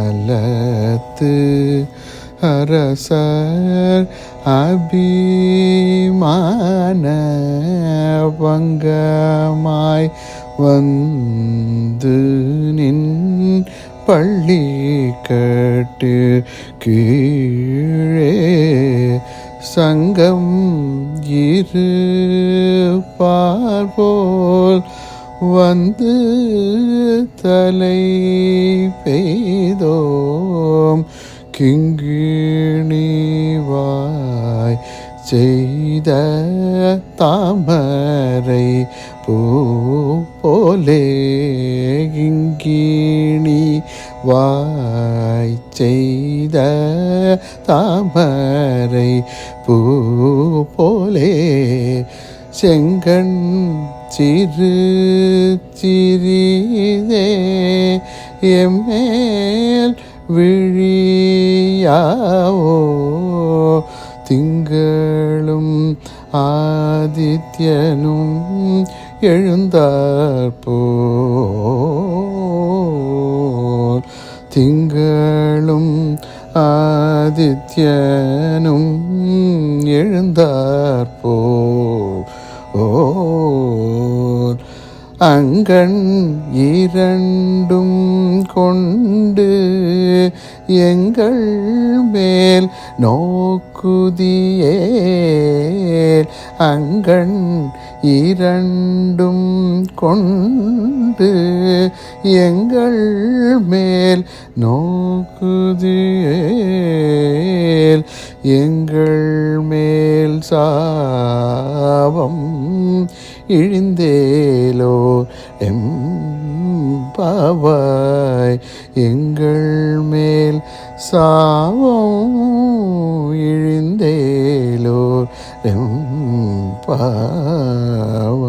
அங்கண்மாஞாலத்து அரசர் அபிமான வங்கமாய் வந்து நின் பள்ளி கட்டு கீழே சங்கம் இரு பார்போல் வந்து தலை பெய்தோம். கிங்கிணிவாய் செய்த தாமரை பூ போலே கிங்கிணி வாய் செய்த தாமரை பூ போலே செங்கண் சிறு சிறிதே எம்மேல் விழியாவோ? திங்களும் ஆதித்யனும் எழுந்தாற்போல் திங்களும் ஆதித்யனும் எழுந்தாற்போ ஓர் அங்கண் இரண்டும் கொண்டு எங்கள் மேல் நோக்குதியே அங்கண் இரண்டும் கொண்டு எங்கள் மேல் நோக்குதியேல் எங்கள் மேல் சாபம் இழிந்தேலோ எம் பாவாய் எங்கள் மேல் சாபம் இழி പാവ.